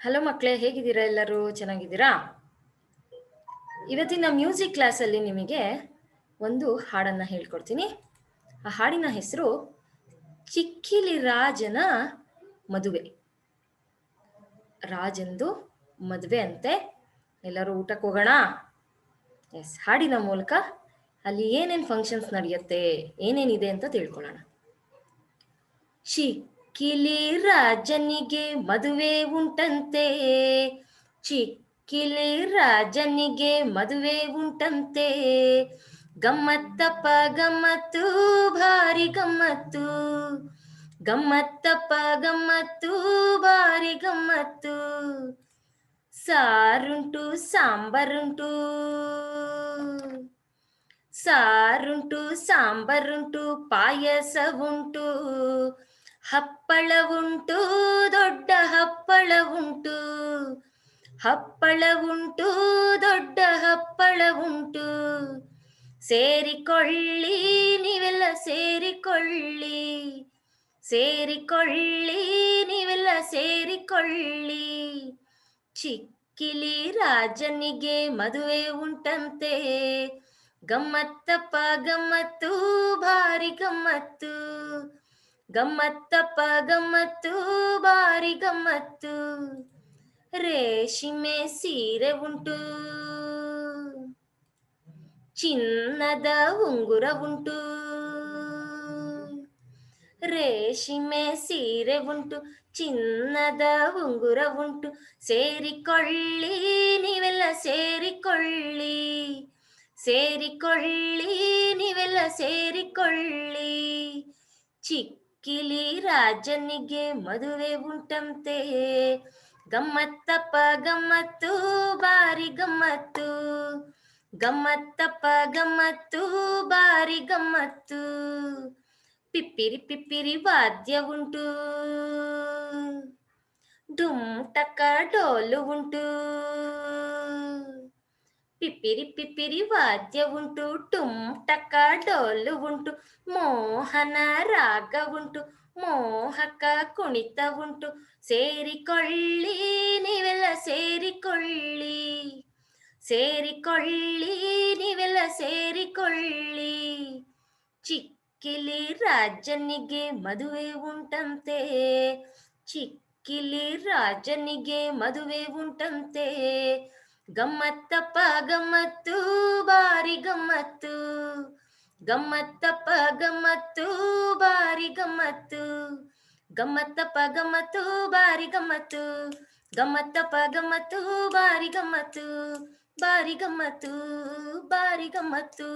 Hello ಮಕ್ಕಳೇ, ಹೇಗಿದ್ದೀರಾ ಎಲ್ಲರೂ? ಚೆನ್ನಾಗಿದ್ದೀರಾ? ಇವತ್ತಿನ ಮ್ಯೂಸಿಕ್ ಕ್ಲಾಸಲ್ಲಿ ನಿಮಗೆ ಒಂದು ಹಾಡನ್ನು ಹೇಳ್ಕೊಡ್ತೀನಿ. ಆ ಹಾಡಿನ ಹೆಸರು ಚಿಕ್ಕಿಲಿ ರಾಜನ ಮದುವೆ. ರಾಜಂದು ಮದುವೆ ಅಂತೆ. ಎಲ್ಲರೂ ಊಟಕ್ಕೆ ಹೋಗೋಣ? ಎಸ್ ಹಾಡಿನ ಮೂಲಕ ಅಲ್ಲಿ ಏನೇನು ಫಂಕ್ಷನ್ಸ್ ನಡೆಯುತ್ತೆ, ಏನೇನಿದೆ ಅಂತ ತಿಳ್ಕೊಳ್ಳೋಣ. ಚಿಕ್ಕಿಲಿ ರಾಜನಿಗೆ ಮದುವೆ ಉಂಟಂತೆ. ಚಿಕ್ಕಿಲಿ ರಾಜನಿಗೆ ಮದುವೆ ಉಂಟಂತೆ. ಗಮ್ಮತ್ತಪ್ಪ, ಗಮ್ಮತ್ತು, ಭಾರಿ ಗಮ್ಮತ್ತು. ಗಮ್ಮತ್ತಪ್ಪ, ಗಮ್ಮತ್ತು, ಭಾರಿ ಗಮ್ಮತ್ತು. ಸಾರುಂಟು, ಸಾಂಬಾರುಂಟು. ಸಾರುಂಟು, ಸಾಂಬಾರುಂಟು ಪಾಯಸ ಉಂಟು ಹಪ್ಪಳ ಉಂಟು ದೊಡ್ಡ ಹಪ್ಪಳ ಉಂಟು ಹಪ್ಪಳ ಉಂಟು ದೊಡ್ಡ ಹಪ್ಪಳ ಉಂಟು ಸೇರಿಕೊಳ್ಳಿ, ನೀವೆಲ್ಲ ಸೇರಿಕೊಳ್ಳಿ. ಸೇರಿಕೊಳ್ಳಿ, ನೀವೆಲ್ಲ ಸೇರಿಕೊಳ್ಳಿ. ಚಿಕ್ಕಿಲಿ ರಾಜನಿಗೆ ಮದುವೆ ಉಂಟಂತೆ. ಗಮ್ಮತ್ತಪ್ಪ, ಗಮ್ಮತ್ತು, ಭಾರಿ ಗಮ್ಮತ್ತು. ಗಮ್ಮತ್ತಪ್ಪ ಗಮ್ಮತ್ತು, ಬಾರಿ ಗಮ್ಮತ್ತು. ರೇಷ್ಮೆ ಸೀರೆ ಉಂಟು. ಚಿನ್ನದ ಉಂಗುರ ಉಂಟು. ರೇಷ್ಮೆ ಸೀರೆ ಉಂಟು, ಚಿನ್ನದ ಉಂಗುರ ಉಂಟು. ಸೇರಿಕೊಳ್ಳಿ, ನೀವೆಲ್ಲ ಸೇರಿಕೊಳ್ಳಿ. ಸೇರಿಕೊಳ್ಳಿ, ನೀವೆಲ್ಲ ಸೇರಿಕೊಳ್ಳಿ. ಚಿಕ್ಕಿಲಿ ರಾಜನಿಗೆ ಮದುವೆ ಉಂಟಂತೆ ಗಮ್ಮತ್ತಪ್ಪ ಗಮ್ಮತ್ತು ಬಾರಿ ಗಮ್ಮತ್ತು ಗಮ್ಮತ್ತಪ್ಪ ಗಮ್ಮತ್ತು ಬಾರಿ ಗಮ್ಮತ್ತು ಪಿಪ್ಪಿರಿ ಪಿಪ್ಪಿರಿ ವಾದ್ಯ ಉಂಟು ಡುಮ್ ಟಕ್ಕ ಡೋಲು ಉಂಟು ಪಿಪ್ಪಿರಿ ಪಿಪ್ಪಿರಿ ವಾದ್ಯ ಉಂಟು ಟುಮ್ ಟಕ್ಕ ಡೋಲು ಉಂಟು ಮೋಹನ ರಾಗ ಉಂಟು ಮೋಹಕ ಕುಣಿತ ಉಂಟು ಸೇರಿಕೊಳ್ಳಿ ನೀವೆಲ್ಲ ಸೇರಿಕೊಳ್ಳಿ ಸೇರಿಕೊಳ್ಳಿ ನೀವೆಲ್ಲ ಸೇರಿಕೊಳ್ಳಿ ಚಿಕ್ಕಿಲಿ ರಾಜನಿಗೆ ಮದುವೆ ಉಂಟಂತೆ ಚಿಕ್ಕಿಲಿ ರಾಜನಿಗೆ ಮದುವೆ ಉಂಟಂತೆ ಗಮ್ಮತ್ತಪ್ಪ ಗಮ್ಮತ್ತು, ಬಾರಿ ಗಮ್ಮತ್ತು. ಗಮ್ಮತ್ತಪ್ಪ ಗಮ್ಮತ್ತು, ಬಾರಿ ಗಮ್ಮತ್ತು. ಗಮ್ಮತ್ತಪ್ಪ ಗಮ್ಮತ್ತು, ಬಾರಿ ಗಮ್ಮತ್ತು. ಗಮ್ಮತ್ತಪ್ಪ ಗಮ್ಮತ್ತು, ಬಾರಿ ಗಮ್ಮತ್ತು. ಬಾರಿ ಗಮ್ಮತ್ತು ಬಾರಿ ಗಮ್ಮತ್ತು.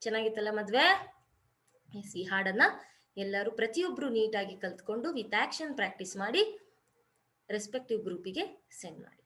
ಚೆನ್ನಾಗಿತ್ತಲ್ಲ ಮದ್ವೆ? ಎಸ್, ಈ ಹಾಡನ್ನ ಎಲ್ಲರೂ ಪ್ರತಿಯೊಬ್ರು ನೀಟಾಗಿ ಕಲ್ತ್ಕೊಂಡು ವಿತ್ ಆಕ್ಷನ್ ಪ್ರಾಕ್ಟೀಸ್ ಮಾಡಿ ರೆಸ್ಪೆಕ್ಟಿವ್ ಗ್ರೂಪಿಗೆ ಸೆಂಡ್ ಮಾಡಿ.